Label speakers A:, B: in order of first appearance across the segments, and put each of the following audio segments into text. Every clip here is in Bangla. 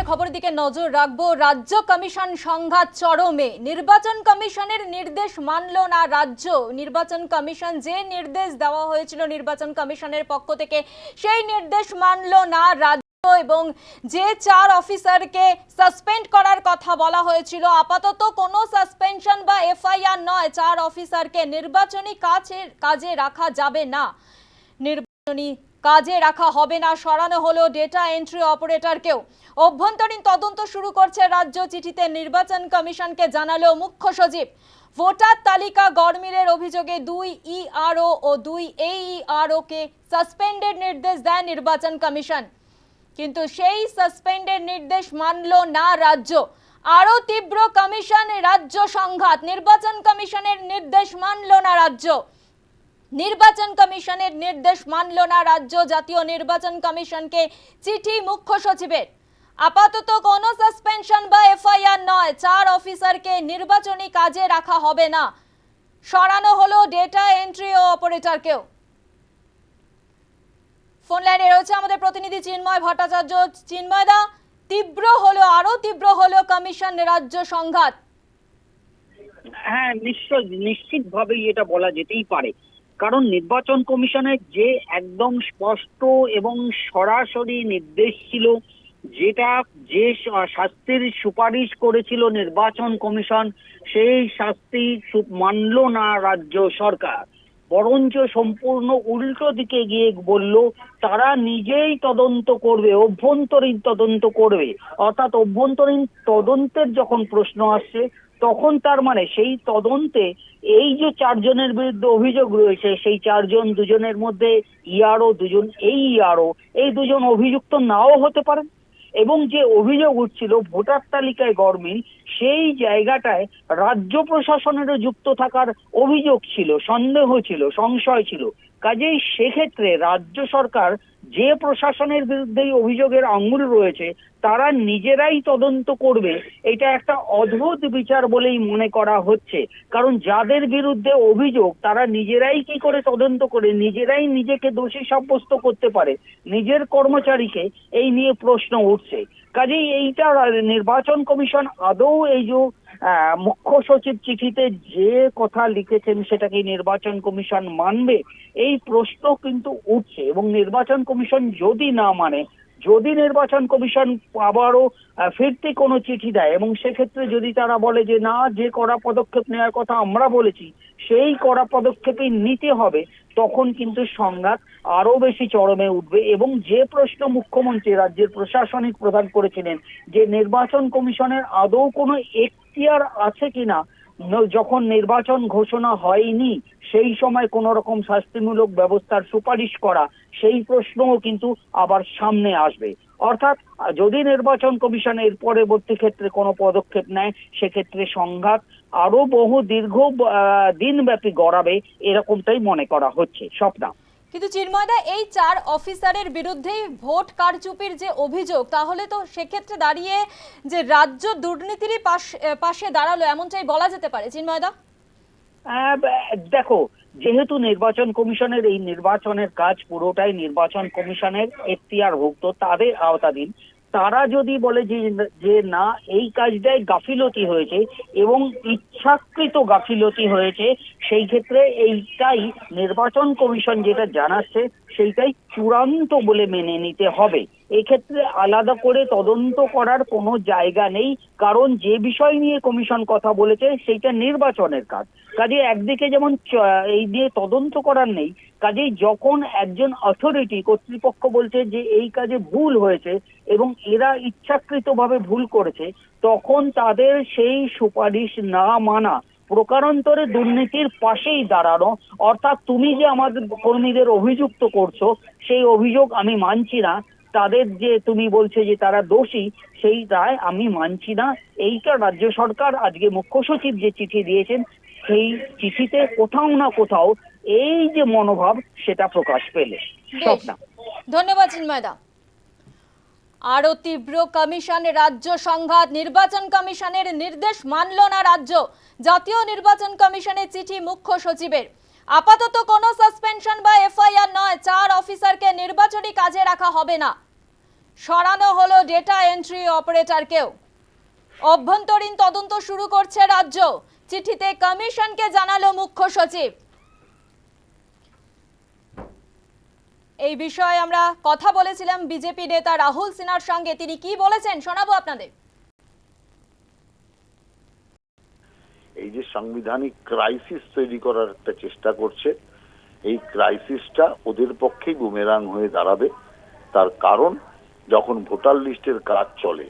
A: রয়েছে খবরের দিকে নজর রাখব, রাজ্য কমিশন সংঘাত চরমে। নির্বাচন কমিশনের নির্দেশ মানল না রাজ্য। নির্বাচন কমিশন যে নির্দেশ দেওয়া হয়েছিল নির্বাচন কমিশনের পক্ষ থেকে, সেই নির্দেশ মানল না রাজ্য এবং যে চার অফিসারকে সাসপেন্ড করার কথা বলা হয়েছিল, আপাতত কোনো সাসপেনশন বা এফআইআর নয়। চার অফিসারকে নির্বাচনী কাজে কাজে রাখা যাবে না। নির্বাচনী কাজে রাখা হবে না, সরানো হলো ডেটা এন্ট্রি অপারেটরকেও অভ্যন্তরীণ তদন্ত শুরু করছে রাজ্য চিঠিতে, নির্বাচন কমিশনকে জানালো মুখ্য সচিব। ভোটার তালিকা গড়মিলের অভিযোগে দুই ইআরও ও দুই এইআরও কে সাসপেন্ডের নির্দেশ দেয় নির্বাচন কমিশন। কিন্তু সেই সাসপেন্ডের নির্দেশ মানল না রাজ্য। আরও তীব্র কমিশন, রাজ্য সংঘাত, নির্বাচন কমিশনের নির্দেশ মানল না রাজ্য। নির্বাচন কমিশনের নির্দেশ মানল না রাজ্য জাতীয় নির্বাচন কমিশনকে চিঠি মুখ্য সচিবের। আপাতত কোনো সাসপেনশন বা এফআইআর নয়, চার অফিসারকে নির্বাচনী কাজে রাখা হবে না। সরানো হলো ডেটা এন্ট্রি ও অপারেটরকেও। ফোন লাইনে রয়েছে আমাদের প্রতিনিধি চিন্ময় ভট্টাচার্য। চিন্ময়দা তীব্র হলো আরও তীব্র হলো কমিশন রাজ্য সংঘাত?
B: হ্যাঁ নিশ্চয়, নিশ্চিতভাবেই এটা বলা যেতেই পারে। কারণ নির্বাচন কমিশনের যে একদম স্পষ্ট এবং সরাসরি নির্দেশ ছিল, যেটা যে শাস্তির সুপারিশ করেছিল নির্বাচন কমিশন, সেই শাস্তি মানল না রাজ্য সরকার। বরঞ্চ সম্পূর্ণ উল্টো দিকে গিয়ে বলল, তারা নিজেই তদন্ত করবে, অভ্যন্তরীণ তদন্ত করবে। অর্থাৎ অভ্যন্তরীণ তদন্তের যখন প্রশ্ন আসছে, তখন তার মানে সেই তদন্তে এই যে চারজনের বিরুদ্ধে অভিযোগ রয়েছে, সেই চারজন দুজনের মধ্যে ইয়ারও দুজন, এই ইয়ারও, এই দুজন অভিযুক্ত নাও হতে পারেন এবং যে অভিযোগ উঠছিল ভোটার তালিকায় গরমিল, সেই জায়গাটায় রাজ্য প্রশাসনেরও যুক্ত থাকার অভিযোগ ছিল, সন্দেহ ছিল, সংশয় ছিল। কাজেই সেক্ষেত্রে রাজ্য সরকার যে প্রশাসনের বিরুদ্ধে অভিযোগের আঙুল রয়েছে, তারা নিজেরাই তদন্ত করবে। এটা একটা অদ্ভুত বিচার বলেই মনে করা হচ্ছে। কারণ যাদের বিরুদ্ধে অভিযোগ, তারা নিজেরাই কি করে তদন্ত করে, নিজেরাই নিজেকে দোষী সাব্যস্ত করতে পারে। নিজের কর্মচারীকে এই নিয়ে প্রশ্ন উঠছে। কাজেই এইটা নির্বাচন কমিশন আদৌ এই যে মুখ্য সচিব চিঠিতে যে কথা লিখেছেন সেটাকে নির্বাচন কমিশন মানবে, এই প্রশ্ন কিন্তু উঠছে এবং নির্বাচন কমিশন যদি না মানে যদি নির্বাচন কমিশন আবারও ফিরতি কোনো চিঠি দেয় এবং সেক্ষেত্রে যদি তারা বলে যে না, যে কড়া পদক্ষেপ নেওয়ার কথা আমরা বলেছি, সেই কড়া পদক্ষেপই নিতে হবে, তখন কিন্তু সংঘাত আরও বেশি চরমে উঠবে এবং যে প্রশ্ন মুখ্যমন্ত্রী, রাজ্যের প্রশাসনিক প্রদান করেছিলেন যে নির্বাচন কমিশনের আদৌ কোনো এখতিয়ার আছে কিনা যখন নির্বাচন ঘোষণা হয়নি, সেই সময় কোন রকম শাস্তিমূলক ব্যবস্থার সুপারিশ করা, সেই প্রশ্নও কিন্তু আবার সামনে আসবে। অর্থাৎ, যদি নির্বাচন কমিশন এর পরবর্তী ক্ষেত্রে কোনো পদক্ষেপ নেয়, সেক্ষেত্রে সংঘাত আরও বহু দীর্ঘ দিনব্যাপী গড়াবে, এরকমটাই মনে করা হচ্ছে, স্বপ্না।
A: কিন্তু চিন্ময়দা, এই চার অফিসারের বিরুদ্ধেই ভোট কারচুপির যে অভিযোগ, তাহলে তো সেক্ষেত্রে দাঁড়িয়ে যে রাজ্য দুর্নীতিরই পাশ- দাঁড়াল, এমনটাই বলা যেতে পারে। চিন্ময়দা?
B: দেখো, যেহেতু নির্বাচন কমিশনের এই নির্বাচনের কাজ পুরোটাই নির্বাচন কমিশনের এখতিয়ারভুক্ত, তাদের আওতাধীন। তারা যদি বলে যে যে না, এই কাজটায় গাফিলতি হয়েছে এবং ইচ্ছাকৃত গাফিলতি হয়েছে, সেই ক্ষেত্রে এইটাই নির্বাচন কমিশন যেটা জানাচ্ছে, সেইটাই চূড়ান্ত বলে মেনে নিতে হবে। এক্ষেত্রে আলাদা করে তদন্ত করার কোনো জায়গা নেই, কারণ যে বিষয় নিয়ে কমিশন কথা বলেছে সেইটা নির্বাচনের কাজ। কাজে একদিকে যেমন এই নিয়ে তদন্ত করার নেই, কাজেই যখন একজন অথরিটি কর্তৃপক্ষ বলছে যে এই কাজে ভুল হয়েছে এবং এরা ইচ্ছাকৃতভাবে ভুল করেছে, তখন তাদের সেই সুপারিশ না মানা, প্রকারান্তরে দুর্নীতির পাশেই দাঁড়ানো, অর্থাৎ তুমি যে আমাদের কর্মীদের অভিযুক্ত করছ, সেই অভিযোগ আমি মানছি না। তাদের যে তুমি বলছে যে তারা দোষী সেই রায় আমি মানছি না। এইটা রাজ্য সরকার আজকে মুখ্য সচিব যে চিঠি দিয়েছেন সেই চিঠিতে কোথাও না কোথাও এই যে মনোভাব সেটা প্রকাশ পেলে। স্বপ্না
A: ধন্যবাদ চিন্ময়দা আরও তীব্র কমিশন রাজ্য সংঘাত নির্বাচন কমিশনের নির্দেশ মানল না রাজ্য। জাতীয় নির্বাচন কমিশনের চিঠি মুখ্য সচিবের। আপাতত কোনো সাসপেনশন বা এফআইআর নয়। চার অফিসারকে নির্বাচনী কাজে রাখা হবে না। সরানো হলো ডেটা এন্ট্রি অপারেটরকেও অভ্যন্তরীণ তদন্ত শুরু করছে রাজ্য। চিঠিতে কমিশনকে জানালো মুখ্য সচিব। এই বিষয়ে আমরা কথা বলেছিলাম বিজেপি নেতা রাহুল সিনহার সঙ্গে। তিনি কি বলেছেন শোনাবো আপনাদের।
C: এই যে সাংবিধানিক ক্রাইসিস তৈরি করার একটা চেষ্টা করছে, এই ক্রাইসিসটা ওদের পক্ষেই বুমেরাং হয়ে দাঁড়াবে। তার কারণ, যখন ভোটার লিস্টের কাজ চলে,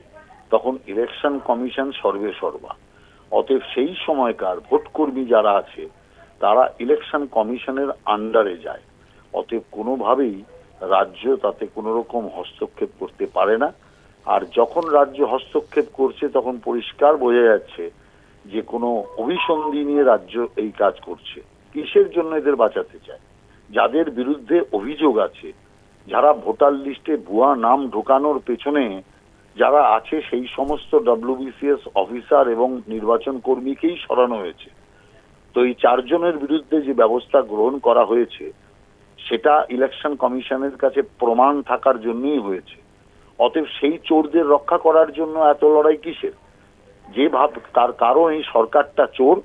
C: তখন ইলেকশন কমিশন সর্বে সর্বা। অতএব সেই সময়কার ভোটকর্মী যারা আছে, তারা ইলেকশন কমিশনের আন্ডারে যায়। অতএব কোনোভাবেই রাজ্য তাতে কোনো রকম হস্তক্ষেপ করতে পারে না। আর যখন রাজ্য হস্তক্ষেপ করছে, তখন পরিষ্কার বোঝা যাচ্ছে যে কোনো অভিসন্ধি নিয়ে রাজ্য এই কাজ করছে। কিসের জন্য এদের বাঁচাতে চায়? যাদের বিরুদ্ধে অভিযোগ আছে, যারা ভোটার লিস্টে ভুয়া নাম ঢোকানোর পেছনে যারা আছে, সেই সমস্ত ডব্লিউবিসিএস অফিসার এবং নির্বাচন কর্মীকেই সরানো হয়েছে। তো এই চারজনের বিরুদ্ধে যে ব্যবস্থা গ্রহণ করা হয়েছে, সেটা ইলেকশন কমিশনের কাছে প্রমাণ থাকার জন্যই হয়েছে। অতএব সেই চোরদের রক্ষা করার জন্য এত লড়াই কিসের? যে ভাব, তার কারণ এই সরকারটা চোর,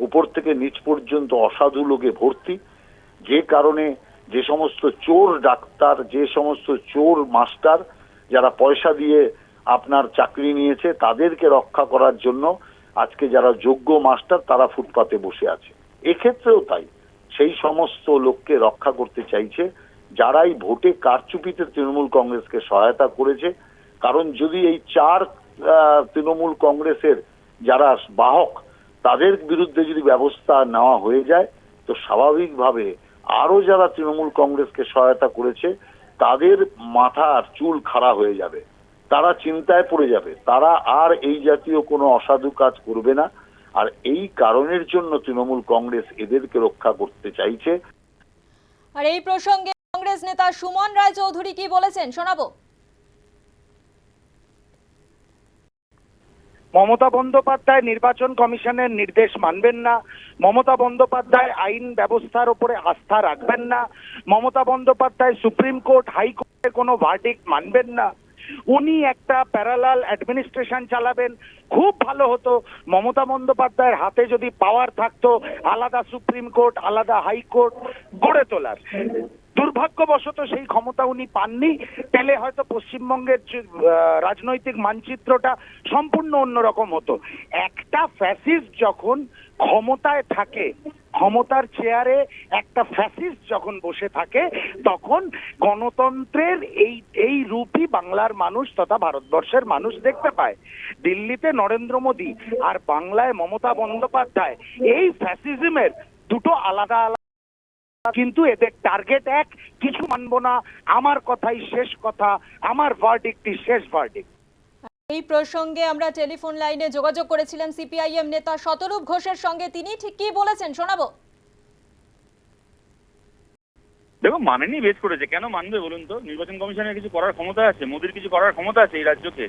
C: উপর থেকে নিচ পর্যন্ত অসাধু লোকে ভর্তি। যে কারণে যে সমস্ত চোর ডাক্তার, যে সমস্ত চোর মাস্টার যারা পয়সা দিয়ে আপনার চাকরি নিয়েছে, তাদেরকে রক্ষা করার জন্য আজকে যারা যোগ্য মাস্টার, তারা ফুটপাতে বসে আছে। এক্ষেত্রেও তাই। সেই সমস্ত লোককে রক্ষা করতে চাইছে, যারাই ভোটে কারচুপিতে তৃণমূল কংগ্রেসকে সহায়তা করেছে। কারণ যদি এই চার তৃণমূল কংগ্রেসের যারা বাহক, তাদের বিরুদ্ধে যদি ব্যবস্থা নেওয়া হয়ে যায়, তো স্বাভাবিকভাবে আরও যারা তৃণমূল কংগ্রেসকে সহায়তা করেছে, তাদের মাথার চুল খাড়া হয়ে যাবে। তারা চিন্তায় পড়ে যাবে। তারা আর এই জাতীয় কোনো অসাধু কাজ করবে না। আর এই কারণের জন্য তৃণমূল কংগ্রেস এদেরকে রক্ষা করতে চাইছে।
A: আর এই প্রসঙ্গে কংগ্রেস নেতা সুমন রায় চৌধুরী কি বলেছেন? শোনাবো।
D: মমতা বন্দ্যোপাধ্যায় নির্বাচন কমিশনের নির্দেশ মানবেন না। মমতা বন্দ্যোপাধ্যায় আইন ব্যবস্থার উপরে আস্থা রাখবেন না। মমতা বন্দ্যোপাধ্যায় সুপ্রিম কোর্ট হাইকোর্টের কোনো ভার্ডিক্ট মানবেন না। উনি একটা প্যারালাল অ্যাডমিনিস্ট্রেশন চালাবেন। খুব ভালো হতো। মমতা বন্দ্যোপাধ্যায়ের হাতে যদি পাওয়ার থাকতো, আলাদা সুপ্রিম কোর্ট, আলাদা হাইকোর্ট গড়ে তোলার। দুর্ভাগ্যবশত সেই ক্ষমতা উনি পাননি। পেলে হয়তো পশ্চিমবঙ্গের রাজনৈতিক মানচিত্রটা সম্পূর্ণ অন্যরকম হতো। একটা ফ্যাসিস্ট যখন ক্ষমতায় থাকে, ক্ষমতার চেয়ারে একটা ফ্যাসিস্ট যখন বসে থাকে, তখন গণতন্ত্রের এই এই রূপই বাংলার মানুষ তথা ভারতবর্ষের মানুষ দেখতে পায়। দিল্লিতে নরেন্দ্র মোদী আর বাংলায় মমতা বন্দ্যোপাধ্যায়, এই ফ্যাসিজমের দুটো আলাদা আলাদা কিন্তু এদের টার্গেট এক কিছু মানবো না। আমার কথাই শেষ কথা আমার ভার্ডিক্টই শেষ ভার্ডিক্ট
A: এই প্রসঙ্গে আমরা টেলিফোন লাইনে যোগাযোগ করেছিলাম সিপিআইএম নেতা শতরূপ ঘোষের সঙ্গে। তিনি ঠিক কি বলেছেন শোনাবো?
E: দেখো মানেনি বেশ করেছে। কেন মানবে বলুন তো? নির্বাচন কমিশনের কিছু করার ক্ষমতা আছে মোদির কিছু করার ক্ষমতা আছে এই রাজ্যকে।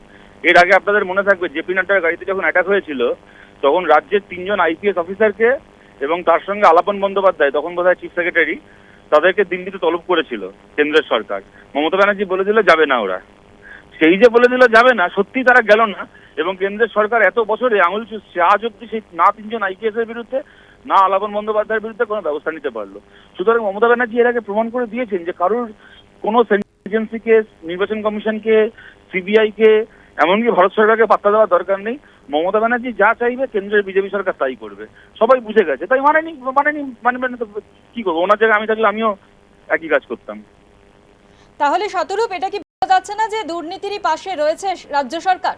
E: এর আগে আপনাদের মনে থাকবে জেপি নাড্ডার গাড়িতে যখন অ্যাটাক হয়েছিল তখন রাজ্যের তিনজন আইপিএস অফিসারকে এবং তার সঙ্গে আলাপন বন্দ্যোপাধ্যায়, তখন বোধহয় চিফ সেক্রেটারি তাদেরকে দিল্লিতে তলব করেছিল কেন্দ্রের সরকার। মমতা ব্যানার্জি বলে দিল যাবে না ওরা। সেই যে বলে দিল যাবে না সত্যি তারা গেল না এবং কেন্দ্রের সরকার এত বছরে আঙুল চুষছে আজ অব্দি সেই না তিনজন আইপিএস এর বিরুদ্ধে, না আলাপন বন্দ্যোপাধ্যায়ের বিরুদ্ধে কোনো ব্যবস্থা নিতে পারল। সুতরাং মমতা ব্যানার্জি এর আগে প্রমাণ করে দিয়েছেন যে কারোর কোনো এজেন্সিকে, নির্বাচন কমিশনকে সিবিআই কে, এমনকি ভারত সরকারকে পাত্তা দেওয়ার দরকার নেই। মমতা ব্যানার্জি যা চাইবে কেন্দ্রের বিজেপি সরকার তাই করবে। সবাই বুঝে গেছে। তাই মানেনি মানেনি মানবেন না তো কি করব? ওনার জায়গায় আমি থাকলে আমিও একই কাজ করতাম।
A: তাহলে শতরূপ এটা কি বোঝা যাচ্ছে না যে দুর্নীতিরই পাশে রয়েছে রাজ্য সরকার?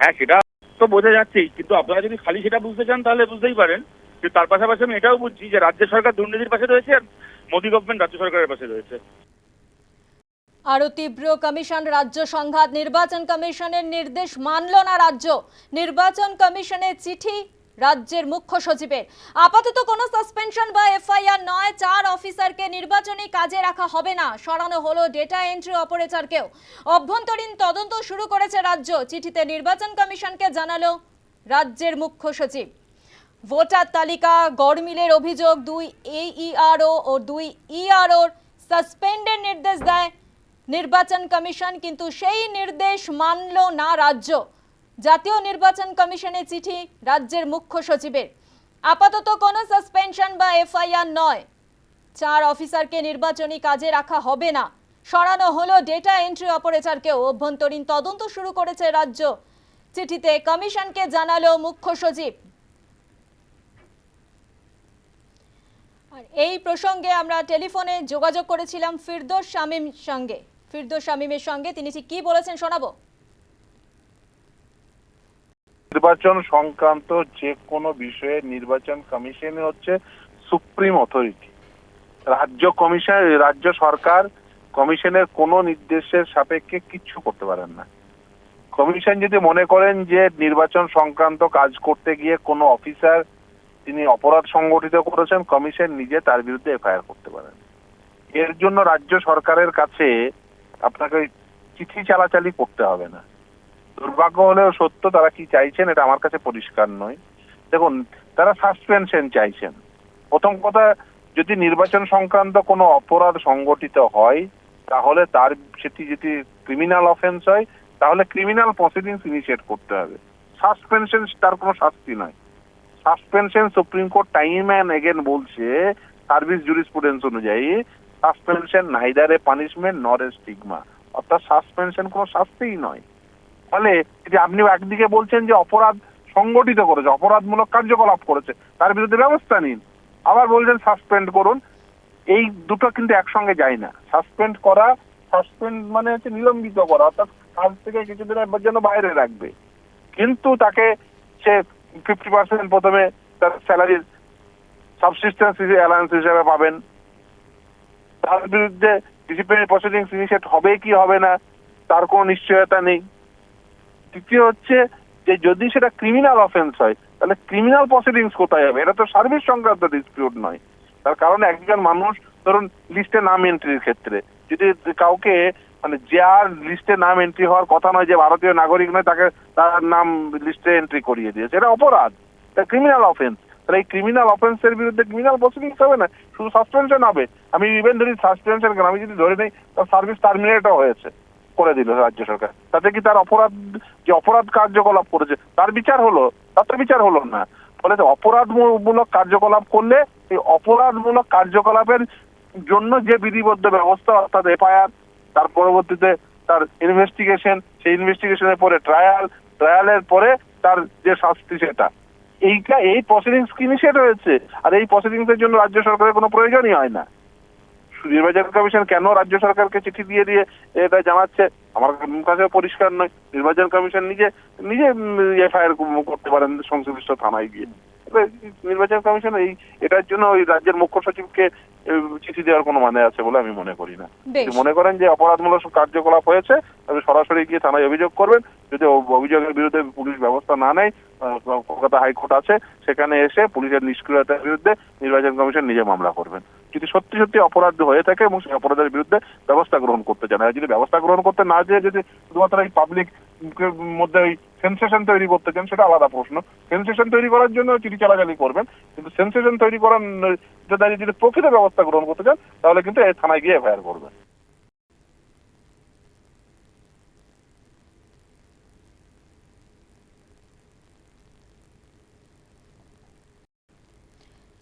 E: হ্যাঁ সেটা তো বোঝা যাচ্ছেই কিন্তু আপনারা যদি খালি সেটা বুঝতে চান তাহলে বুঝতেই পারেন। যে তার পাশাপাশি আমি এটাও বুঝছি যে রাজ্য সরকার দুর্নীতির পাশে রয়েছে আর মোদী গভর্নমেন্ট রাজ্য সরকারের পাশে রয়েছে।
A: আরও তীব্র কমিশন রাজ্য সংঘাত নির্বাচন কমিশনের নির্দেশ মানল না রাজ্য। নির্বাচন কমিশনের চিঠি রাজ্যের মুখ্য সচিবের। আপাতত কোনো সাসপেনশন বা এফআইআর নয়, চার অফিসারকে নির্বাচনী কাজে রাখা হবে না। সরানো হলো ডেটা এন্ট্রি অপারেটরকেও। অভ্যন্তরীণ তদন্ত শুরু করেছে রাজ্য। চিঠিতে নির্বাচন কমিশনকে জানালো রাজ্যের মুখ্য সচিব। ভোটার তালিকা, গড়মিলের অভিযোগ, দুই এইইআরও ও দুই ইআরওর সাসপেন্ডের নির্দেশ দেয় নির্বাচন কমিশন কিন্তু সেই নির্দেশ মানল না রাজ্য। জাতীয় নির্বাচন কমিশনের চিঠি রাজ্যের মুখ্য সচিবের। আপাতত কোনো সাসপেনশন বা এফআইআর নয়। চার অফিসারকে নির্বাচনী কাজে রাখা হবে না। সরানো হলো ডেটা এন্ট্রি অপারেটরকেও। অভ্যন্তরীণ তদন্ত শুরু করেছে রাজ্য। চিঠিতে কমিশনকে জানালো মুখ্য সচিব। আর এই প্রসঙ্গে আমরা টেলিফোনে যোগাযোগ করেছিলাম ফিরদোস শামীম সঙ্গে। ফিরদোস শামীমের সঙ্গে। তিনি ঠিক কি বলেছেন শোনাবো?
F: নির্বাচন সংক্রান্ত যে কোনো বিষয়ে নির্বাচন কমিশন হচ্ছে সুপ্রিম অথরিটি। রাজ্য কমিশন, রাজ্য সরকার কমিশনের কোনো নির্দেশের সাপেক্ষে কিচ্ছু করতে পারেন না। কমিশন যদি মনে করেন যে নির্বাচন সংক্রান্ত কাজ করতে গিয়ে কোনো অফিসার তিনি অপরাধ সংগঠিত করেছেন, কমিশন নিজে তার বিরুদ্ধে এফআইআর করতে পারেন। এর জন্য রাজ্য সরকারের কাছে আপনাকে চিঠি চালাচালি করতে হবে না। দুর্ভাগ্য হলেও সত্য, তারা কি চাইছেন এটা আমার কাছে পরিষ্কার নয়। দেখুন, তারা সাসপেনশন চাইছেন। প্রথম কথা, যদি নির্বাচন সংক্রান্ত কোনো অপরাধ সংগঠিত হয়, তাহলে তার সেটি যদি ক্রিমিনাল অফেন্স হয়, তাহলে ক্রিমিনাল প্রসিডিংস ইনিশিয়েট করতে হবে। সাসপেনশন তার কোনো শাস্তি নয়। Suspension supreme court time and again বলছে সার্ভিস জুরিসপ্রুডেন্স অনুযায়ী suspension neither a punishment nor a stigma অর্থাৎ সাসপেনশন কোনো শাস্তিই নয়। ফলে যদি আপনি একদিকে বলছেন যে অপরাধ সংগঠিত করেছে, অপরাধমূলক কার্যকলাপ করেছে, তার বিরুদ্ধে ব্যবস্থা নিন। আবার বলছেন সাসপেন্ড করুন। এই দুটো কিন্তু একসঙ্গে যায় না। সাসপেন্ড করা সাসপেন্ড মানে হচ্ছে নিলম্বিত করা, অর্থাৎ কাজ থেকে কিছুদিনের জন্য বাইরে রাখবে। কিন্তু তাকে সে ফিফটি পার্সেন্ট প্রথমে তার স্যালারির সাবসিস্টেন্স অ্যালায়েন্স হিসেবে পাবেন। তার বিরুদ্ধে ডিসিপ্লিনারি প্রসিডিংস ইনিশিয়েট হবে কি হবে না, তার কোনো নিশ্চয়তা নেই। দ্বিতীয় হচ্ছে যে যদি সেটা ক্রিমিনাল অফেন্স হয়, তাহলে ক্রিমিনাল প্রসিডিংস কোথায় হবে? এটা তো সার্ভিস সংক্রান্ত ডিসপিউট নয়। তার কারণ একজন মানুষ ধরুন লিস্টে নাম এন্ট্রির ক্ষেত্রে, যদি কাউকে মানে যার লিস্টে নাম এন্ট্রি হওয়ার কথা নয় যে ভারতীয় নাগরিক নয়, তাকে তার নাম লিস্টে এন্ট্রি করিয়ে দিয়েছে। এটা অপরাধ। এটা ক্রিমিনাল অফেন্স তাহলে এই ক্রিমিনাল অফেন্সের বিরুদ্ধে ক্রিমিনাল প্রসিডিংস হবে না? শুধু সাসপেনশন হবে। আমি ইভেন ধরি সাসপেনশন আমি যদি ধরে নেই, তার সার্ভিস টার্মিনেটও হয়েছে, করে দিল রাজ্য সরকার। তাতে কি তার অপরাধ, যে অপরাধ কার্যকলাপ করেছে, তার বিচার হলো? তার তো বিচার হলো না। ফলে অপরাধমূলক কার্যকলাপ করলে, এই অপরাধমূলক কার্যকলাপের জন্য যে বিধিবদ্ধ ব্যবস্থা, অর্থাৎ এফআইআর, তার পরবর্তীতে তার ইনভেস্টিগেশন সেই ইনভেস্টিগেশনের পরে ট্রায়াল ট্রায়ালের পরে তার যে শাস্তি সেটা। এইটা এই প্রসিডিংস সে হয়েছে আর এই প্রসিডিংস এর জন্য রাজ্য সরকারের কোনো প্রয়োজনই হয় না। নির্বাচন কমিশন কেন রাজ্য সরকারকে চিঠি দিয়ে দিয়ে এটা জানাচ্ছে? আমার কাছে পরিষ্কার নয়। নির্বাচন কমিশন নিজে নিজে এফআইআর করতে পারেন সংশ্লিষ্ট থানায় গিয়ে। নির্বাচন কমিশন এই এটার জন্য ওই রাজ্যের মুখ্য সচিবকে চিঠি দেওয়ার কোনো মানে আছে বলে আমি মনে করি না। যদি মনে করেন যে অপরাধমূলক কার্যকলাপ হয়েছে তবে সরাসরি গিয়ে থানায় অভিযোগ করবেন। যদি অভিযোগের বিরুদ্ধে পুলিশ ব্যবস্থা না নেয় কলকাতা হাইকোর্ট আছে সেখানে এসে পুলিশের নিষ্ক্রিয়তার বিরুদ্ধে নির্বাচন কমিশন নিজে মামলা করবেন। যদি সত্যি সত্যি অপরাধ হয়ে থাকে এবং সেই অপরাধের বিরুদ্ধে ব্যবস্থা গ্রহণ করতে চান আর যদি ব্যবস্থা গ্রহণ করতে না যেয়ে যদি শুধুমাত্র এই পাবলিক মধ্যে ওই সেন্সেশন তৈরি করতে চান, সেটা আলাদা প্রশ্ন। সেন্সেশন তৈরি করার জন্য চিঠি চালাচালি করবেন, কিন্তু সেন্সেশন তৈরি করার যদি প্রকৃত ব্যবস্থা গ্রহণ করতে চান, তাহলে কিন্তু এই থানায় গিয়ে এফআইআর করবেন।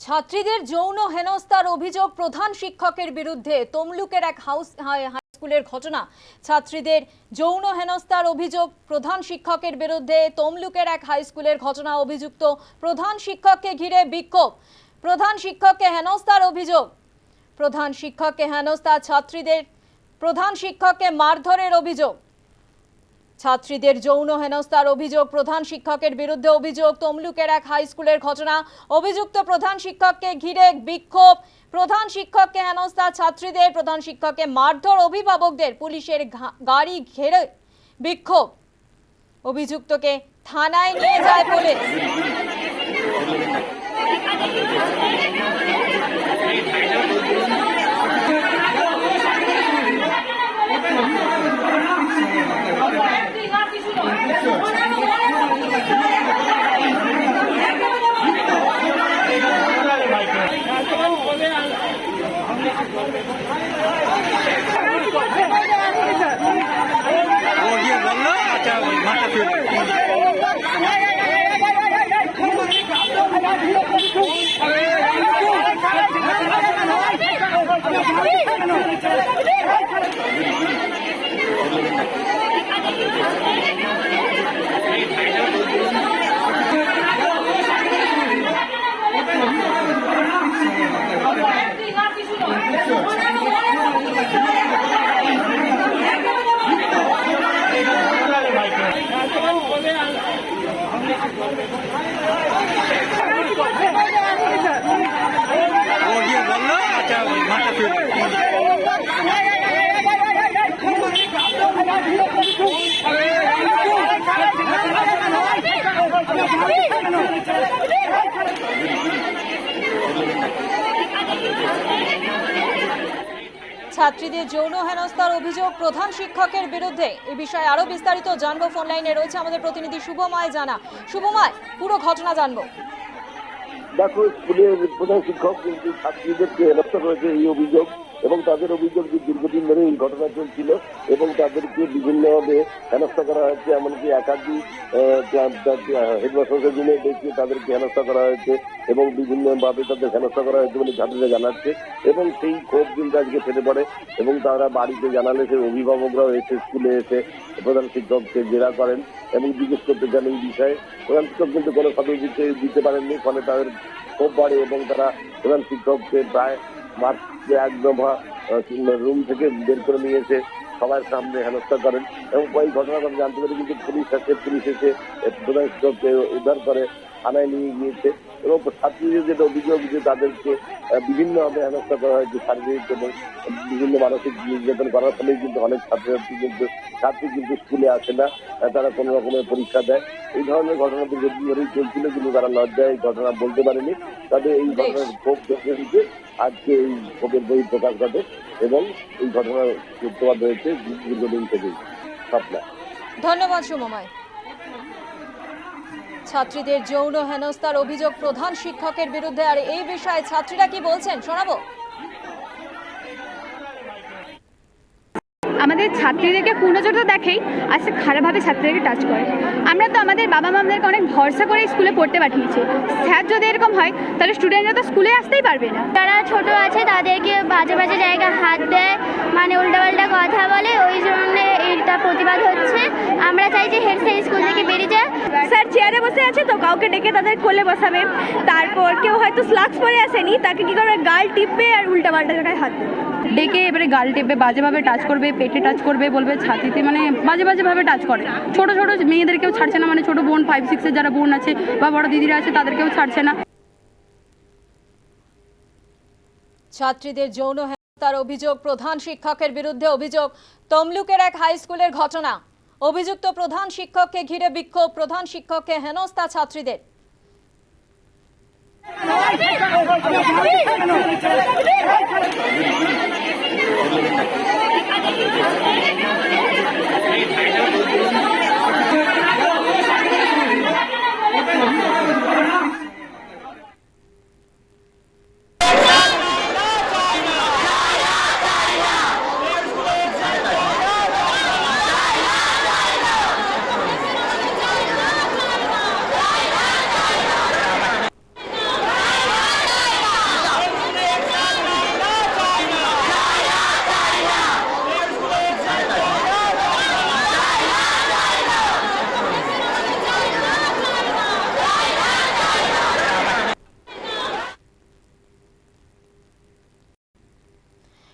A: ছাত্রীদের যৌন হেনস্থার অভিযোগ প্রধান শিক্ষকের বিরুদ্ধে তমলুকের এক হাউস স্কুলের ঘটনা। ছাত্রীদের যৌন হেনস্থার অভিযোগ প্রধান শিক্ষকের বিরুদ্ধে তমলুকের এক হাই স্কুলের ঘটনা অভিযুক্ত প্রধান শিক্ষককে ঘিরে বিক্ষোভ। প্রধান শিক্ষককে হেনস্থার অভিযোগ। প্রধান শিক্ষককে হেনস্থা, ছাত্রীদের প্রধান শিক্ষককে মারধরের অভিযোগ। ছাত্রীদের যৌন হেনস্থার অভিযোগ, প্রধান শিক্ষকের বিরুদ্ধে অভিযোগ, তমলুকের এক হাই স্কুলের ঘটনা। অভিযুক্ত প্রধান শিক্ষককে ঘিরে বিক্ষোভ। প্রধান শিক্ষককে হেনস্থা ছাত্রীদের, প্রধান শিক্ষককে মারধর অভিভাবকদের পুলিশের গাড়ি ঘেরে বিক্ষোভ। অভিযুক্তকে থানায় নিয়ে যায় পুলিশ। ও গিয়ে বলল আচ্ছা মাথা ছাত্রীদের যৌন হেনস্থার অভিযোগ প্রধান শিক্ষকের বিরুদ্ধে। এ বিষয়ে আরও বিস্তারিত জানব ফোন লাইনে রয়েছে আমাদের প্রতিনিধি শুভময় জানা। শুভময়, পুরো ঘটনা জানব।
G: দেখো, স্কুলের প্রধান শিক্ষক কিন্তু ছাত্রীদেরকে হেনস্থা করেছে এই অভিযোগ। এবং তাদের অভিযোগ যে দীর্ঘদিন ধরে এই ঘটনা চলছিল এবং তাদেরকে বিভিন্নভাবে হেনস্থা করা হয়েছে, এমনকি একাধিক হেডমাস্টারের রুমে ডেকে তাদেরকে হেনস্থা করা হয়েছে এবং বিভিন্নভাবে তাদের হেনস্থা করা হয়েছে বলে ছাত্রীরা জানাচ্ছে এবং সেই ক্ষোভ কিন্তু আজকে ফেটে পড়ে এবং তারা বাড়িতে জানালে সেই অভিভাবকরাও এসে স্কুলে এসে প্রধান শিক্ষককে জেরা করেন এবং জিজ্ঞেস করতে চান এই বিষয়ে। প্রধান শিক্ষক কিন্তু কোনো সদয় দিতে দিতে পারেননি, ফলে তাদের ক্ষোভ বাড়ে এবং তারা প্রধান শিক্ষককে প্রায় মার্চে একদম রুম থেকে বের করে নিয়ে এসে সবার সামনে হেনস্থা করেন এবং কয়েক ঘটনা আমরা জানতে পারি, কিন্তু পুলিশ আছে, পুলিশ এসে উদ্ধার করে থানায় নিয়ে গিয়েছে। এবং ছাত্রীদের যেটা অভিযোগ যে তাদেরকে বিভিন্নভাবে হেনস্থা করা হয়েছে শারীরিক এবং বিভিন্ন মানসিক নির্যাতন করার ফলে কিন্তু অনেক ছাত্রছাত্রী কিন্তু ছাত্রী কিন্তু স্কুলে আসে না তারা কোনো রকমের পরীক্ষা দেয়। এই ধরনের ঘটনা দীর্ঘদিন ধরেই চলছিল কিন্তু তারা লজ্জায় এই ঘটনা বলতে পারেনি। তবে এই ঘটনার ক্ষোভ দেখে দিতে আজকে এই ক্ষোভের বই প্রকাশ ঘটে এবং এই ঘটনার সূত্রপাত হয়েছে দীর্ঘদিন থেকেই। স্বপ্না।
A: ধন্যবাদ শুভময় ছাত্রীদের যৌন হেনস্থার অভিযোগ প্রধান শিক্ষকের বিরুদ্ধে আর এই বিষয়ে ছাত্রীরা কি বলছেন? শোনাবো।
H: আমাদের ছাত্রীদেরকে পূর্ণজোর তো দেখেই আজকে খারাপভাবে ছাত্রীদেরকে টাচ করে। আমরা তো আমাদের বাবা মামদেরকে অনেক ভরসা করে স্কুলে পড়তে পাঠিয়েছি। স্যার যদি এরকম হয় তাহলে স্টুডেন্টরা তো স্কুলে আসতেই পারবে না।
I: যারা ছোট আছে তাদেরকে বাজে বাজে জায়গায় হাত দেয় মানে উল্টাপাল্টা কথা বলে ওই জন্য এটা প্রতিবাদ হচ্ছে। আমরা চাই যে হেড স্যার স্কুল থেকে বেরিয়ে যায়।
H: স্যার চেয়ারে বসে আছে তো কাউকে ডেকে তাদের কোলে বসাবে। তারপর কেউ হয়তো স্লাক্স পরে আসেনি তাকে কি করবে? গাল টিপবে আর উল্টাপাল্টা জায়গায় হাত
J: ডেকে এবারে গাল টেপবে বাজেভাবে টাচ করবে পেটে টাচ করবে বলবে ছাতিতে মানে বাজে বাজেভাবে টাচ করে। ছোট ছোট মেয়েদেরকেও ছাড়ছে না মানে ছোট বোন ফাইভ সিক্সের যারা বোন আছে বা বড় দিদিরা আছে তাদেরকেও ছাড়ছে না।
A: ছাত্রীদের যৌন হেনস্থার অভিযোগ প্রধান শিক্ষকের বিরুদ্ধে অভিযোগ তমলুকের এক হাই স্কুলের ঘটনা অভিযুক্ত প্রধান শিক্ষককে ঘিরে বিক্ষোভ প্রধান শিক্ষককে হেনস্থা ছাত্রীদের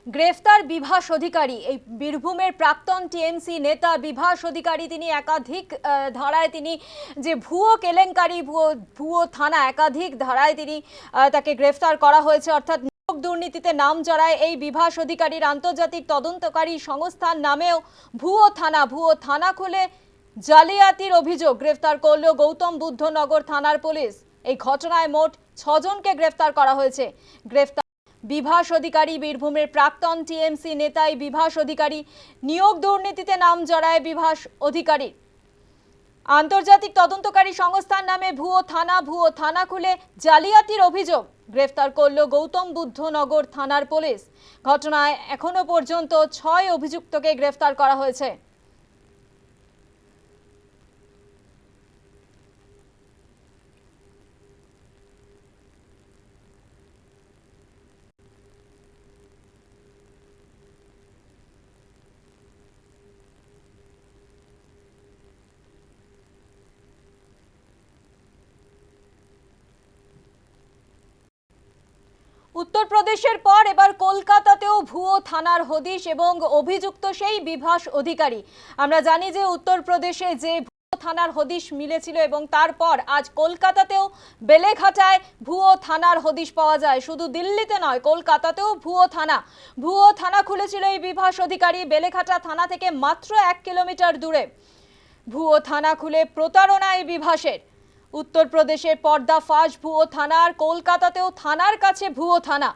A: গ্রেফতার বিভাস অধিকারী, এই বীরভূমের প্রাক্তন টিএমসি নেতা, বিভাস অধিকারী, তিনি একাধিক ধারায় তিনি যে ভুয়ো কেলেঙ্কারি, ভুয়ো ভুয়ো থানা একাধিক ধারায় তিনি তাকে গ্রেফতার করা হয়েছে। অর্থাৎ দুর্নীতিতে নাম জড়ায় এই বিভাস অধিকারীর আন্তর্জাতিক তদন্তকারী সংস্থার নামেও ভুয়ো থানা ভুয়ো থানা খুলে জালিয়াতির অভিযোগ গ্রেফতার করল গৌতম বুদ্ধনগর থানার পুলিশ। এই ঘটনায় মোট ছজনকে গ্রেফতার করা হয়েছে। গ্রেফতার বিভাস অধিকারী, বীরভূমের প্রাক্তন টিএমসি নেতাই বিভাস অধিকারী নিয়োগ দুর্নীতিতে নাম জড়ায় বিভাস অধিকারী। আন্তর্জাতিক তদন্তকারী সংস্থার নামে ভুয়ো থানা ভুয়ো থানা খুলে জালিয়াতির অভিযোগ গ্রেফতার করল গৌতম বুদ্ধনগর থানার পুলিশ। ঘটনায় এখনও পর্যন্ত ছয় অভিযুক্তকে গ্রেফতার করা হয়েছে। উত্তরপ্রদেশের পর এবার কলকাতাতেও ভুয়ো থানার হদিশ এবং অভিযুক্ত সেই বিভাস অধিকারী। আমরা জানি যে উত্তরপ্রদেশে যে থানার হদিশ মিলেছিল এবং তারপর আজ কলকাতাতেও বেলেঘাটায় ভুয়ো থানার হদিশ পাওয়া যায়। শুধু দিল্লিতে নয়, কলকাতাতেও ভুয়ো থানা। ভুয়ো থানা খুলেছিল এই বিভাস অধিকারী বেলেঘাটা থানা থেকে মাত্র এক কিলোমিটার দূরে। ভুয়ো থানা খুলে প্রতারণায় বিভাসের। উত্তরপ্রদেশের পর্দা ফাঁস ভুয়ো থানার কলকাতাতেও থানার কাছে ভুয়ো থানা।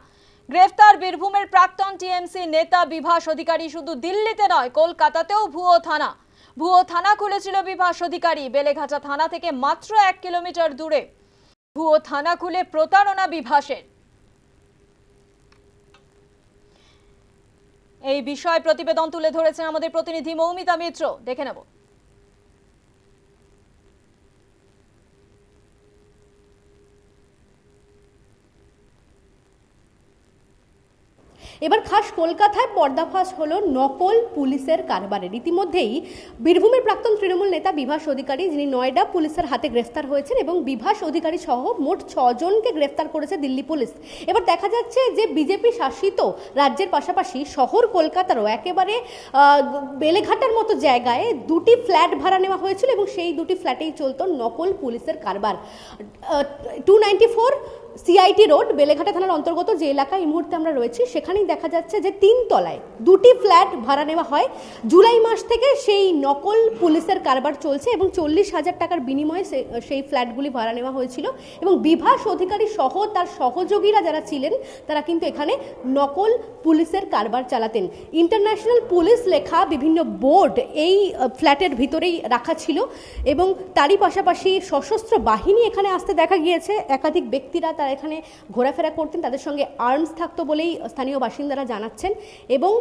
A: গ্রেফতার বীরভূমের প্রাক্তন টিএমসি নেতা বিভাস অধিকারী শুধু দিল্লিতে নয়, কলকাতাতেও ভুয়ো থানা। ভুয়ো থানা খুলেছিল বিভাস অধিকারী, বেলেঘাটা থানা থেকে মাত্র এক কিলোমিটার দূরে। ভুয়ো থানা খুলে প্রতারণা বিভাসের। এই বিষয়ে প্রতিবেদন তুলে ধরেছেন আমাদের প্রতিনিধি মৌমিতা মিত্র। দেখে নেব।
K: এবার খাস কলকাতায় পর্দাফাশ হলো নকল পুলিশের কারবারে। ইতিমধ্যেই বীরভূমের প্রাক্তন তৃণমূল নেতা বিভাস অধিকারী, যিনি নয়ডা পুলিশের হাতে গ্রেফতার হয়েছেন এবং বিভাস অধিকারী সহ মোট ছজনকে গ্রেফতার করেছে দিল্লি পুলিশ। এবার দেখা যাচ্ছে যে বিজেপি শাসিত রাজ্যের পাশাপাশি শহর কলকাতারও একেবারে বেলেঘাটার মতো জায়গায় দুটি ফ্ল্যাট ভাড়া নেওয়া হয়েছিল এবং সেই দুটি ফ্ল্যাটেই চলত নকল পুলিশের কারবার। Two ninety four CIT road, Beleghata থানার অন্তর্গত যে এলাকায় এই মুহূর্তে আমরা রয়েছি, সেখানেই দেখা যাচ্ছে যে তিন তলায় দুটি ফ্ল্যাট ভাড়া নেওয়া হয়। জুলাই মাস থেকে সেই নকল পুলিশের কারবার চলছে এবং চল্লিশ হাজার টাকার বিনিময়ে সেই ফ্ল্যাটগুলি ভাড়া নেওয়া হয়েছিল এবং বিভাস অধিকারী সহ তার সহযোগীরা যারা ছিলেন, তারা কিন্তু এখানে নকল পুলিশের কারবার চালাতেন। ইন্টারন্যাশনাল পুলিশ লেখা বিভিন্ন বোর্ড এই ফ্ল্যাটের ভিতরেই রাখা ছিল এবং তারই পাশাপাশি সশস্ত্র বাহিনী এখানে আসতে দেখা গিয়েছে। একাধিক ব্যক্তিরা তারা এখানে ঘোরাফেরা করতেন, তাদের সঙ্গে আর্মস থাকতো বলেই স্থানীয় বাসিন্দারা জানাচ্ছেন এবং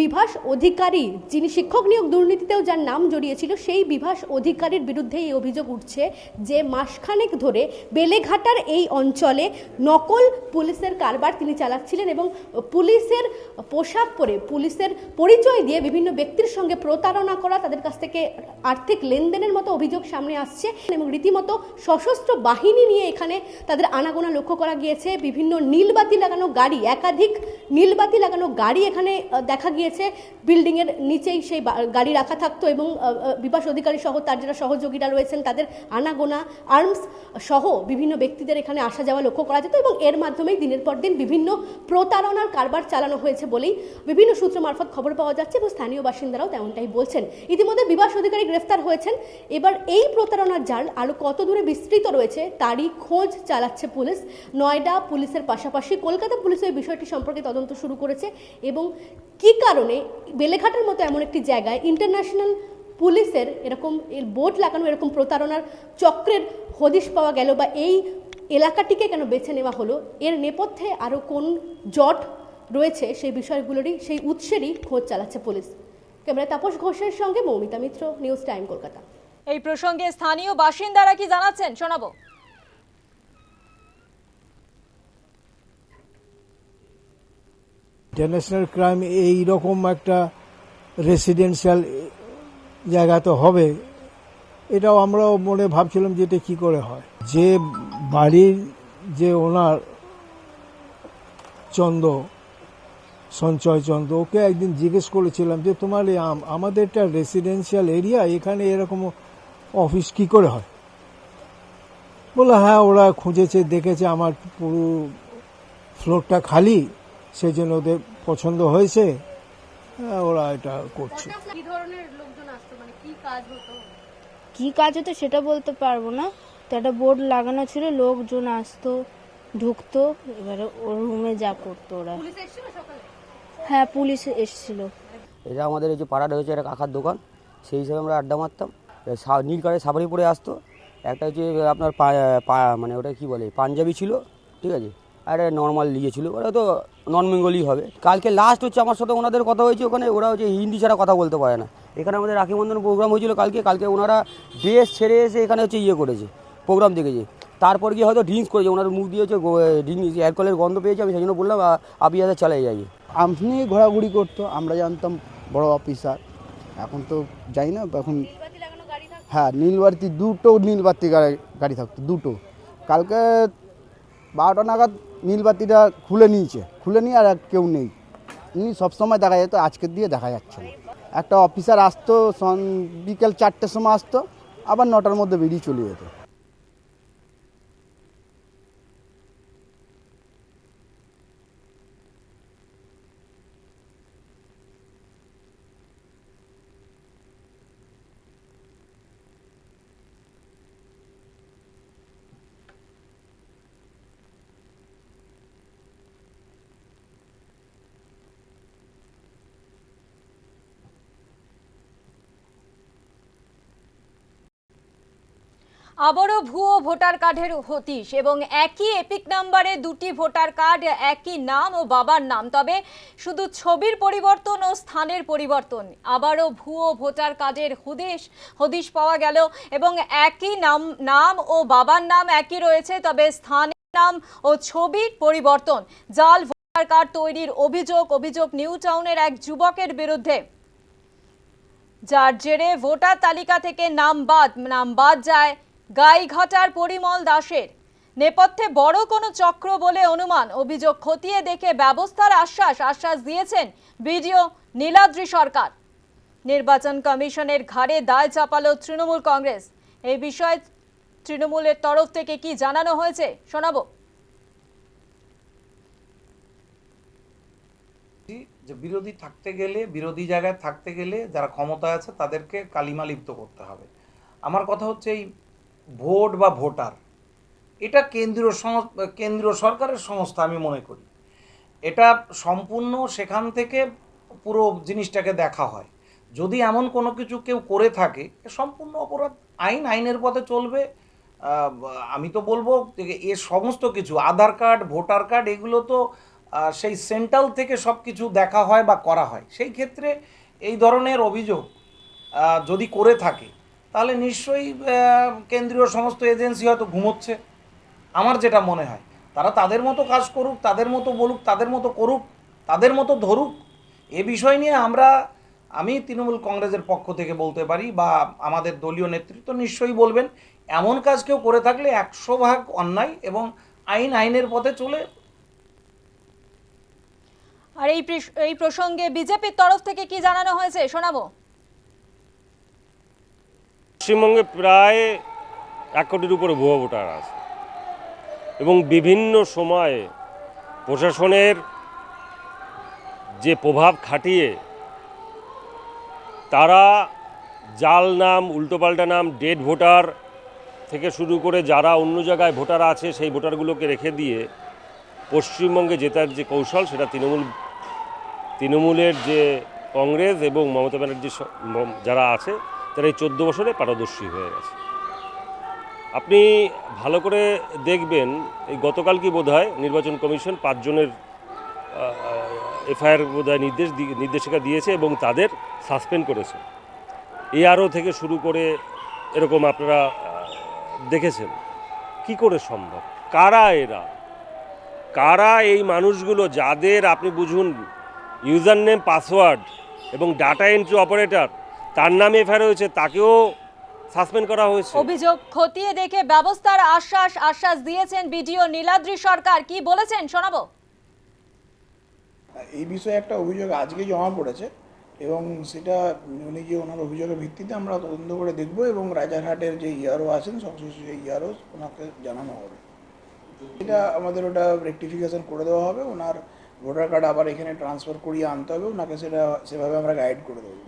K: বিভাস অধিকারী যিনি শিক্ষক নিয়োগ দুর্নীতিতেও যার নাম জড়িয়েছিল, সেই বিভাস অধিকারীর বিরুদ্ধে এই অভিযোগ উঠছে যে মাসখানেক ধরে বেলেঘাটার এই অঞ্চলে নকল পুলিশের কারবার তিনি চালাচ্ছিলেন এবং পুলিশের পোশাক পরে, পুলিশের পরিচয় দিয়ে বিভিন্ন ব্যক্তির সঙ্গে প্রতারণা করা, তাদের কাছ থেকে আর্থিক লেনদেনের মতো অভিযোগ সামনে আসছে এবং রীতিমতো সশস্ত্র বাহিনী নিয়ে এখানে তাদের আনাগোনা লক্ষ্য করা গিয়েছে। বিভিন্ন নীলবাতি লাগানো গাড়ি, একাধিক নীলবাতি লাগানো গাড়ি এখানে দেখা গিয়েছে। বিল্ডিংয়ের নিচেই সেই গাড়ি রাখা থাকতো এবং বিপাস অধিকারী সহ তার যারা সহযোগীরা রয়েছেন তাদের আনাগোনা, আর্মস সহ বিভিন্ন ব্যক্তিদের এখানে আসা যাওয়া লক্ষ্য করা যেত এবং এর মাধ্যমেই দিনের পর দিন বিভিন্ন প্রতারণার কারবার চালানো হয়েছে বলেই বিভিন্ন সূত্র মারফত খবর পাওয়া যাচ্ছে এবং স্থানীয় বাসিন্দারাও তেমনটাই বলছেন। ইতিমধ্যে বিবাস অধিকারী গ্রেফতার হয়েছেন। এবার এই প্রতারণার জাল আরও কত দূরে বিস্তৃত রয়েছে তারই খোঁজ চালাচ্ছে পুলিশ। নয়ডা পুলিশের পাশাপাশি কলকাতা পুলিশ এই বিষয়টি সম্পর্কে তদন্ত শুরু করেছে এবং কী কারণে বেলেঘাটার মতো এমন একটি জায়গায় ইন্টারন্যাশনাল পুলিশের এরকম এর বোর্ড লাগানো, এরকম প্রতারণার চক্রের হদিশ পাওয়া গেল বা এই এলাকাটিকে কেন বেছে নেওয়া হলো, এর নেপথ্যে আরও কোন জট রয়েছে সেই বিষয়গুলোরই, সেই উৎসেরই খোঁজ চালাচ্ছে পুলিশ। ক্যামেরায় তাপস ঘোষের সঙ্গে মৌমিতা মিত্র, নিউজ টাইম কলকাতা।
A: এই প্রসঙ্গে স্থানীয় বাসিন্দারা কি জানাচ্ছেন? শোনাবো।
L: ইন্টারন্যাশনাল ক্রাইম এই রকম একটা রেসিডেন্সিয়াল জায়গা তো হবে। এটাও আমরাও মনে ভাবছিলাম যে এটা কী করে হয়। যে বাড়ির যে ওনার চন্দ সঞ্চয় চন্দ ওকে একদিন জিজ্ঞেস করেছিলাম যে, তোমার এই আম- আমাদের একটা রেসিডেন্সিয়াল এরিয়া এখানে এরকম অফিস কি করে হয়? বলল হ্যাঁ ওরা খুঁজেছে, দেখেছে, আমার পুরো ফ্লোরটা খালি। সেই জন্য ওদের পছন্দ হয়েছে হ্যাঁ, ওরা এটা করছে।
K: কি ধরনের লোকজন আসতো? মানে কি কাজ হতো?
M: সেটা বলতে পারব না। তো একটা বোর্ড লাগানো ছিল লোকজন আসতো ঢুকতো এবারে ওর রুমে যা করতো ওরা।
K: পুলিশ এসেছিল সকালে?
M: হ্যাঁ পুলিশ এসেছিল।
N: এটা আমাদের এই যে পাড়া রয়েছে একটা কাকার দোকান সেই হিসাবে আমরা আড্ডা মারতাম। এবার সা- নীল কালারের সাবারি পরে আসতো। একটা হচ্ছে আপনার পা- পা- মানে ওটা কি বলে পাঞ্জাবি ছিল ঠিক আছে? আর নর্মাল ইয়ে ছিল ওরা তো নন বেঙ্গলি হবে। কালকে লাস্ট হচ্ছে আমার সাথে ওনাদের কথা হয়েছে ওখানে, ওরা হচ্ছে হিন্দি ছাড়া কথা বলতে পারে না। এখানে আমাদের রাখি বন্ধন প্রোগ্রাম হয়েছিল কালকে কালকে ওনারা ড্রেস ছেড়ে এসে এখানে হচ্ছে ইয়ে করেছে প্রোগ্রাম দেখেছে। তারপর গিয়ে হয়তো ড্রিঙ্কস করেছে, ওনার মুখ দিয়ে হচ্ছে ড্রিঙ্কস অ্যালকোহলের গন্ধ পেয়েছে, আমি সেই জন্য বললাম আপনি যাতে চলে যাই।
O: আপনি ঘোরাঘুরি করতো, আমরা জানতাম বড় অফিসার এখন তো যাই না, এখন হ্যাঁ নীলবাতি দুটো নীলবাতি গাড়ি থাকতো, দুটো। কালকে বারোটা নাগাদ নীলবাতিটা খুলে নিয়েছে। খুলে নিয়ে আর কেউ নেই। উনি সবসময় দেখা যেত, আজকের দিয়ে দেখা যাচ্ছে না। একটা অফিসার আসতো বিকেল চারটের সময় আসতো, আবার নটার মধ্যে বেরিয়ে চলে যেত।
A: আবারও ভুয়ো ভোটার কার্ডের হতিশ এবং একই এপিক নাম্বারে দুটি ভোটার কার্ড, একই নাম ও বাবার নাম। তবে শুধু ছবির পরিবর্তন ও স্থানের পরিবর্তন, আবারও ভুয়ো ভোটার কার্ডের হুদিশ, হদিশ পাওয়া গেল এবং একই নাম নাম ও বাবার নাম একই রয়েছে, তবে স্থানের নাম ও ছবির পরিবর্তন। জাল ভোটার কার্ড তৈরির অভিযোগ অভিযোগ নিউ টাউনের এক যুবকের বিরুদ্ধে। যার জেরে ভোটার তালিকা থেকে নাম বাদ নাম বাদ যায় গাইঘাটার পরিমল দাসের। নেপথ্যে বড় কোনো চক্র বলে অনুমান, অভিযোগ খতিয়ে দেখে ব্যবস্থার আশ্বাস আশ্বাস দিয়েছেন বিডিও নীলাদ্রি সরকার। নির্বাচন কমিশনের ঘাড়ে দায় চাপালো তৃণমূল কংগ্রেস। এই বিষয়ে তৃণমূলের তরফ থেকে কি জানানো হয়েছে, শোনাবো।
P: যে বিরোধী থাকতে গেলে, বিরোধী জায়গায় থাকতে গেলে যারা ক্ষমতায় আছে তাদেরকে কালিমা লিপ্ত করতে হবে। আমার কথা হচ্ছে এই ভোট বা ভোটার, এটা কেন্দ্রীয় কেন্দ্রীয় সরকারের সংস্থা আমি মনে করি। এটা সম্পূর্ণ সেখান থেকে পুরো জিনিসটাকে দেখা হয়। যদি এমন কোনো কিছু কেউ করে থাকে সম্পূর্ণ অপরাধ, আইন আইনের পথে চলবে। আমি তো বলব এ সমস্ত কিছু, আধার কার্ড, ভোটার কার্ড, এগুলো তো সেই সেন্ট্রাল থেকে সব কিছু দেখা হয় বা করা হয়। সেই ক্ষেত্রে এই ধরনের অভিযোগ যদি করে থাকে তাহলে নিশ্চয়ই কেন্দ্রীয় সমস্ত এজেন্সি হয়তো ঘুমোচ্ছে। আমার যেটা মনে হয়, তারা তাদের মতো কাজ করুক, তাদের মতো বলুক, তাদের মতো করুক, তাদের মতো ধরুক। এ বিষয় নিয়ে আমরা, আমি তৃণমূল কংগ্রেসের পক্ষ থেকে বলতে পারি বা আমাদের দলীয় নেতৃত্ব নিশ্চয়ই বলবেন, এমন কাজ কেউ করে থাকলে একশো ভাগ অন্যায় এবং আইন আইনের পথে চলে।
A: আর এই এই প্রসঙ্গে বিজেপির তরফ থেকে কি জানানো হয়েছে? শোনাবো।
Q: পশ্চিমবঙ্গে প্রায় এক কোটির উপরে ভুয়া ভোটার আছে। এবং বিভিন্ন সময়ে প্রশাসনের যে প্রভাব খাটিয়ে তারা জাল নাম উল্টোপাল্টা নাম ডেড ভোটার থেকে শুরু করে যারা অন্য জায়গায় ভোটার আছে, সেই ভোটারগুলোকে রেখে দিয়ে পশ্চিমবঙ্গে জেতার যে কৌশল, সেটা তৃণমূল, তৃণমূলের যে কংগ্রেস এবং মমতা ব্যানার্জি যারা আছে তারা এই চোদ্দ বছরে পারদর্শী হয়ে গেছে। আপনি ভালো করে দেখবেন, এই গতকাল কি বোধ হয় নির্বাচন কমিশন পাঁচজনের এফআইআর বোধ হয় নির্দেশ নির্দেশিকা দিয়েছে এবং তাদের সাসপেন্ড করেছে। এআরও থেকে শুরু করে এরকম আপনারা দেখেছেন। কি করে সম্ভব? কারা এরা? কারা এই মানুষগুলো যাদের আপনি বুঝুন ইউজার নেম পাসওয়ার্ড এবং ডাটা এন্ট্রি অপারেটর তার নামে এফআইআর হয়েছে তাকেও সাসপেন্ড করা হয়েছে।
A: অভিযোগ খতিয়ে দেখে ব্যবস্থার আশ্বাস আশ্বাস দিয়েছেন বিডিও নীলাদ্রি সরকার। কি বলেছেন শোনাবো?
R: এই বিষয়ে একটা অভিযোগ আজকে জমা পড়েছে এবং সেটা উনি যে ওনার অভিযোগের ভিত্তিতে আমরা তদন্ত করে দেখব এবং রাজারহাটের যে ইয়ারও আছেন সংশ্লিষ্ট যে ইয়ারও ওনাকে জানানো হবে। এটা আমাদের ওটা রেকটিফিকেশন করে দেওয়া হবে। ওনার ভোটার কার্ড আবার এখানে ট্রান্সফার করিয়ে আনতে হবে। ওনাকে সেটা সেভাবে আমরা গাইড করে দেবো।